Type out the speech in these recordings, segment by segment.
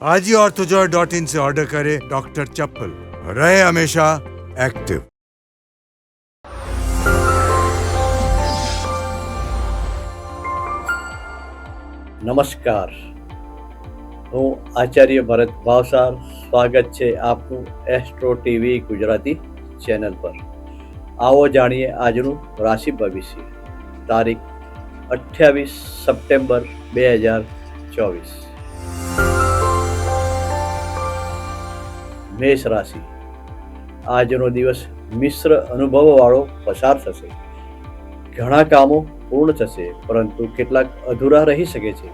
आज ही ऑर्थोजॉय dot in से order करें डॉक्टर चप्पल रहे हमेशा एक्टिव નમસ્કાર હું આચાર્ય ભરત ભાવસાર સ્વાગત છે આપનું એસ્ટ્રો ટીવી ગુજરાતી ચેનલ પર આવો જાણીએ આજનું રાશિ ભવિષ્ય તારીખ અઠ્યાવીસ સપ્ટેમ્બર બે હજાર ચોવીસ મેષ રાશિ. આજનો દિવસ મિશ્ર અનુભવવાળો પસાર થશે. ઘણા કામો પૂર્ણ થશે, પરંતુ કેટલાક અધૂરા રહી શકે છે.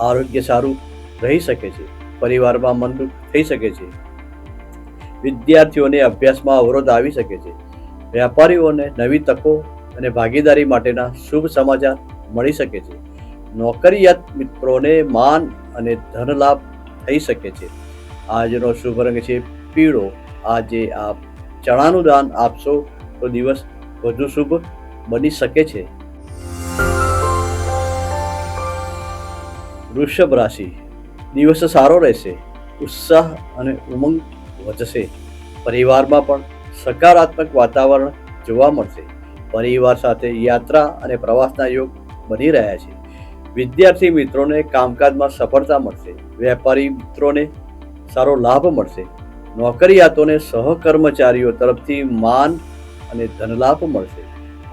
આરોગ્ય સારું રહી શકે છે, પરિવારમાં મનદુખ થઈ શકે છે. વિદ્યાર્થીઓને અભ્યાસમાં અવરોધ આવી શકે છે. વેપારીઓને નવી તકો અને ભાગીદારી માટેના શુભ સમાચાર મળી શકે છે. નોકરિયાત મિત્રોને માન અને ધન લાભ થઈ શકે છે. આજનો શુભ રંગ છે પીળો. આજે આપ ચણાનું દાન આપશો તો દિવસ વધુ શુભ બની શકે છે. વૃષભ રાશિ. દિવસ સારો રહેશે, ઉત્સાહ અને ઉમંગ વધશે. પરિવારમાં પણ સકારાત્મક વાતાવરણ જોવા મળશે. પરિવાર સાથે યાત્રા અને પ્રવાસના યોગ બની રહ્યા છે. વિદ્યાર્થી મિત્રોને કામકાજમાં સફળતા મળશે. વેપારી મિત્રોને સારો લાભ મળશે. નોકરિયાતોને સહકર્મચારીઓ તરફથી માન અને ધનલાભ મળશે.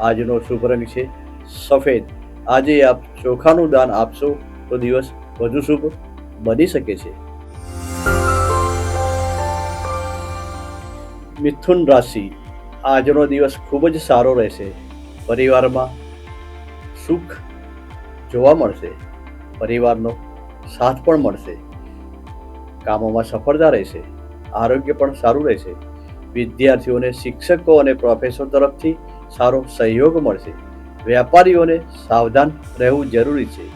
આજનો શુભ રંગ છે સફેદ. આજે આપ ચોખાનું દાન આપશો તો દિવસ વધુ શુભ બની શકે છે. મિથુન રાશિ. આજનો દિવસ ખૂબ જ સારો રહેશે. પરિવારમાં સુખ જોવા મળશે. પરિવારનો સાથ પણ મળશે. કામોમાં સફળતા રહેશે, આરોગ્ય પણ સારું રહેશે. વિદ્યાર્થીઓને શિક્ષકો અને પ્રોફેસર તરફથી સારો સહયોગ મળશે. વેપારીઓને સાવધાન રહેવું જરૂરી છે,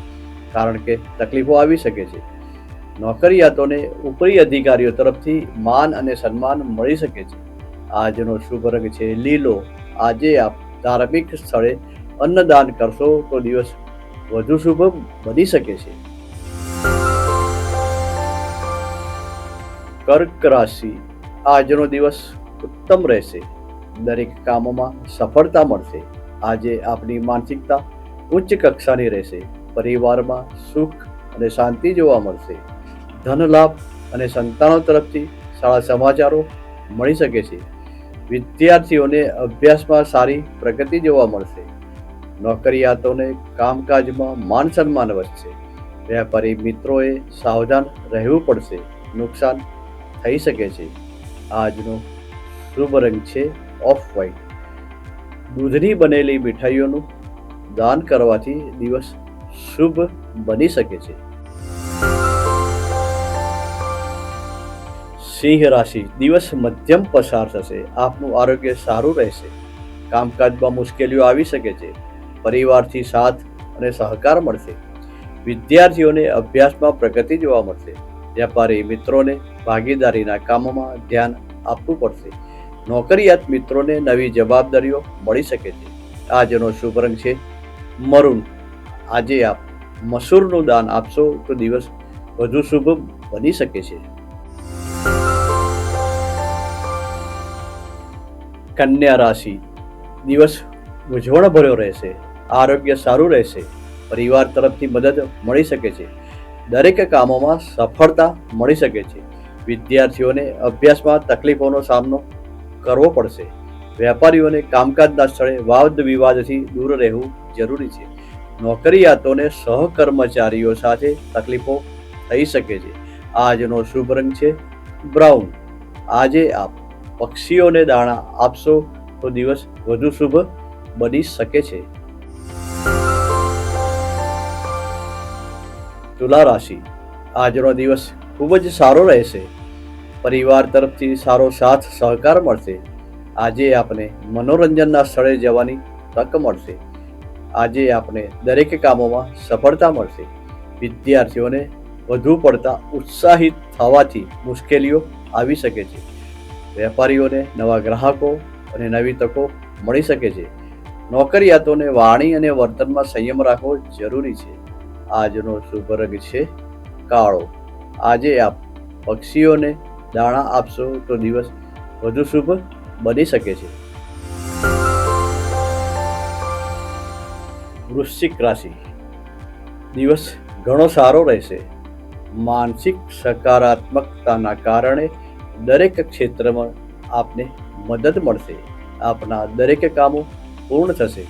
કારણ કે તકલીફો આવી શકે છે. નોકરિયાતોને ઉપરી અધિકારીઓ તરફથી માન અને સન્માન મળી શકે છે. આજનો શુભ રંગ છે લીલો. આજે આપ ધાર્મિક સ્થળે અન્નદાન કરશો તો દિવસ વધુ શુભ બની શકે છે. કર્ક રાશિ આજનો દિવસ ઉત્તમ રહેશે. દરેક કામોમાં સફળતા મળશે. આજે આપની માનસિકતા ઉચ્ચ કક્ષાની રહેશે. પરિવારમાં સુખ અને શાંતિ જોવા મળશે. ધન લાભ અને સંતાનો તરફથી સારા સમાચારો મળી શકે છે. વિદ્યાર્થીઓને અભ્યાસમાં સારી પ્રગતિ જોવા મળશે. નોકરિયાતોને કામકાજમાં માન સન્માન વધશે. વેપારી મિત્રોએ સાવધાન રહેવું પડશે. નુકસાન થઈ શકે છે. આજનો શુભ રંગ છે ઓફ વ્હાઇટ. દૂધની બનેલી મીઠાઈઓનું દાન કરવાથી દિવસ શુભ બની શકે છે. સિંહ રાશિ દિવસ મધ્યમ પસાર થશે. આપનું આરોગ્ય સારું રહેશે. કામકાજમાં મુશ્કેલીઓ આવી શકે છે. પરિવારથી સાથ અને સહકાર મળશે. વિદ્યાર્થીઓને અભ્યાસમાં પ્રગતિ જોવા મળશે. વેપારી મિત્રોને ભાગીદારીના કામોમાં ધ્યાન આપવું પડશે. નોકરિયાત મિત્રોને નવી જવાબદારીઓ મળી શકે છે. આજનો શુભ રંગ છે મરૂન. આજે આપ મસૂરનું દાન આપશો તો દિવસ વધુ શુભ બની શકે છે. કન્યા રાશિ. દિવસ મૂંઝવણ ભર્યો રહેશે. આરોગ્ય સારું રહેશે. પરિવાર તરફથી મદદ મળી શકે છે. દરેક કામોમાં સફળતા મળી શકે છે. વિદ્યાર્થીઓને અભ્યાસમાં તકલીફોનો સામનો કરવો પડશે. વેપારીઓને કામકાજના સ્થળે વાદ વિવાદથી દૂર રહેવું જરૂરી છે. નોકરિયાતોને સહકર્મચારીઓ સાથે તકલીફો થઈ શકે છે. આજનો શુભ રંગ છે બ્રાઉન. આજે આપ પક્ષીઓને દાણા આપશો તો દિવસ વધુ શુભ બની શકે છે. તુલા રાશિ. આજનો દિવસ ખૂબ જ સારો રહેશે. પરિવાર તરફથી સારો સાથ સહકાર મળશે. આજે આપને મનોરંજનના સ્થળે જવાની તક મળશે. આજે આપને દરેક કામોમાં સફળતા મળશે. વિદ્યાર્થીઓને વધુ પડતા ઉત્સાહિત થવાથી મુશ્કેલીઓ આવી શકે છે. વેપારીઓને નવા ગ્રાહકો અને નવી તકો મળી શકે છે. નોકરિયાતોને વાણી અને વર્તનમાં સંયમ રાખવો જરૂરી છે. આજનો શુભ રંગ છે કાળો. આજે આપ પક્ષીઓને દાણા આપશો તો દિવસ વધુ શુભ બની શકે છે. વૃશ્ચિક રાશિ. દિવસ ઘણો સારો રહેશે. માનસિક સકારાત્મકતાના કારણે દરેક ક્ષેત્રમાં આપને મદદ મળશે. આપના દરેક કામો પૂર્ણ થશે.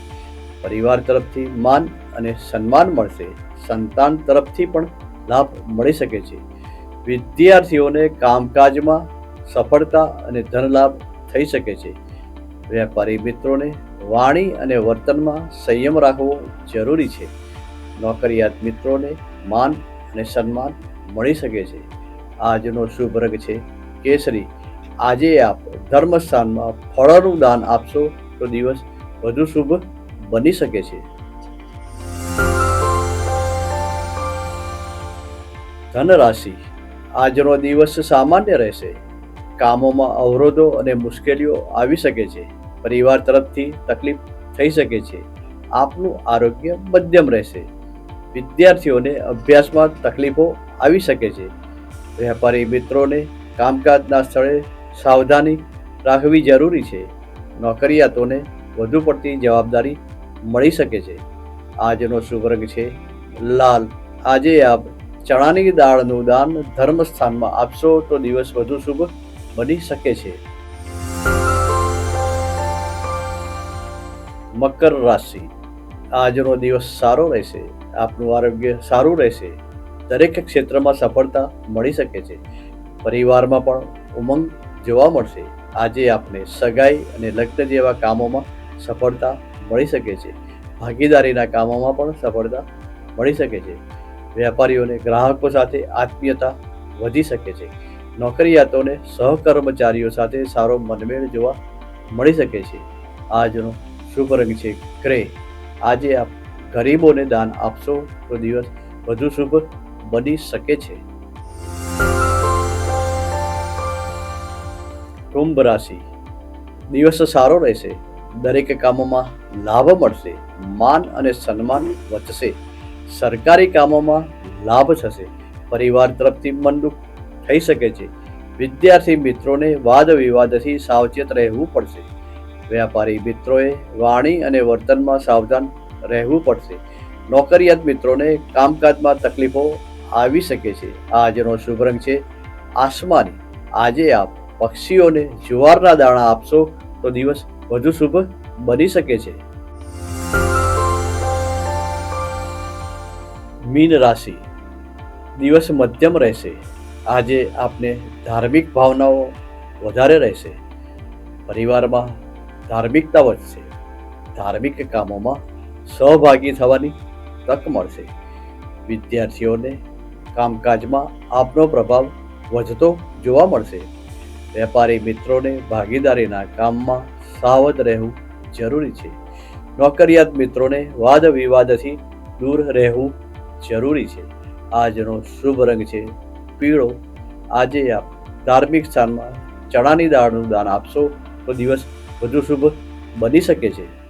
પરિવાર તરફથી માન અને સન્માન મળશે. સંતાન તરફથી પણ લાભ મળી શકે છે. વિદ્યાર્થીઓને કામકાજમાં સફળતા અને ધનલાભ થઈ શકે છે. વેપારી મિત્રોને વાણી અને વર્તનમાં સંયમ રાખવો જરૂરી છે. નોકરિયાત મિત્રોને માન અને સન્માન મળી શકે છે. આજનો શુભ રંગ છે કેસરી. આજે આપ ધર્મસ્થાનમાં ફળોનું દાન આપશો તો દિવસ વધુ શુભ બની શકે છે. ધન રાશિ આજનો દિવસ સામાન્ય રહેશે. કામોમાં અવરોધો અને મુશ્કેલીઓ આવી શકે છે. પરિવાર તરફથી તકલીફ થઈ શકે છે. આપનું આરોગ્ય મધ્યમ રહેશે. વિદ્યાર્થીઓને અભ્યાસમાં તકલીફો આવી શકે છે. વેપારી મિત્રોને કામકાજના સ્થળે સાવધાની રાખવી જરૂરી છે. નોકરિયાતોને વધુ પડતી જવાબદારી મળી શકે છે. આજનો શુભ રંગ છે. લાલ. આજે આપ ચણાની દાળનું દાન ધર્મ સ્થાનમાં આપશો તો દિવસ વધુ શુભ બની શકે છે. મકર રાશિ. આજનો દિવસ સારો રહેશે. આપનું આરોગ્ય સારું રહેશે. દરેક ક્ષેત્રમાં સફળતા મળી શકે છે. પરિવારમાં પણ ઉમંગ જોવા મળશે. આજે આપને સગાઈ અને લગ્ન જેવા કામોમાં સફળતા મળી શકે છે. ભાગીદારીના કામોમાં પણ સફળતા મળી શકે છે. વેપારીઓને ગ્રાહકો સાથે આત્મીયતા વધી શકે છે. નોકરિયાતોને સહકર્મચારીઓ સાથે સારો મનમેળ જોવા મળી શકે છે. આજનો શુભ રંગ છે ક્રે આજે આપ ગરીબોને દાન આપશો તો દિવસ વધુ શુભ બની શકે છે. કુંભ રાશિ. દિવસ સારો રહેશે. દરેક કામોમાં લાભ મળશે. માન અને સન્માન વધશે. સરકારી કામોમાં લાભ થશે. પરિવાર તરફથી મનદુખ થઈ શકે છે. વિદ્યાર્થી મિત્રોને વાદ વિવાદથી સાવચેત રહેવું પડશે. વેપારી મિત્રોએ વાણી અને વર્તનમાં સાવધાન રહેવું પડશે. નોકરિયાત મિત્રોને કામકાજમાં તકલીફો આવી શકે છે. આજનો શુભ રંગ છે આસમાની. આજે આપ પક્ષીઓને જુવારના દાણા આપશો તો દિવસ વધુ શુભ બની શકે છે. મીન રાશિ દિવસ મધ્યમ રહેશે. આજે આપને ધાર્મિક ભાવનાઓ વધારે રહેશે. પરિવારમાં ધાર્મિકતા વધશે. ધાર્મિક કામોમાં સહભાગી થવાની તક મળશે. વિદ્યાર્થીઓને કામકાજમાં આપનો પ્રભાવ વધતો જોવા મળશે. વેપારી મિત્રોને ભાગીદારીના કામમાં સાવધ રહેવું જરૂરી છે. નોકરિયાત મિત્રોને વાદ વિવાદથી દૂર રહેવું જરૂરી છે. આજનો શુભ રંગ છે પીળો. આજે આપ ધાર્મિક સ્થાનમાં ચણાની દાળનું દાન આપશો તો દિવસ વધુ શુભ બની શકે છે.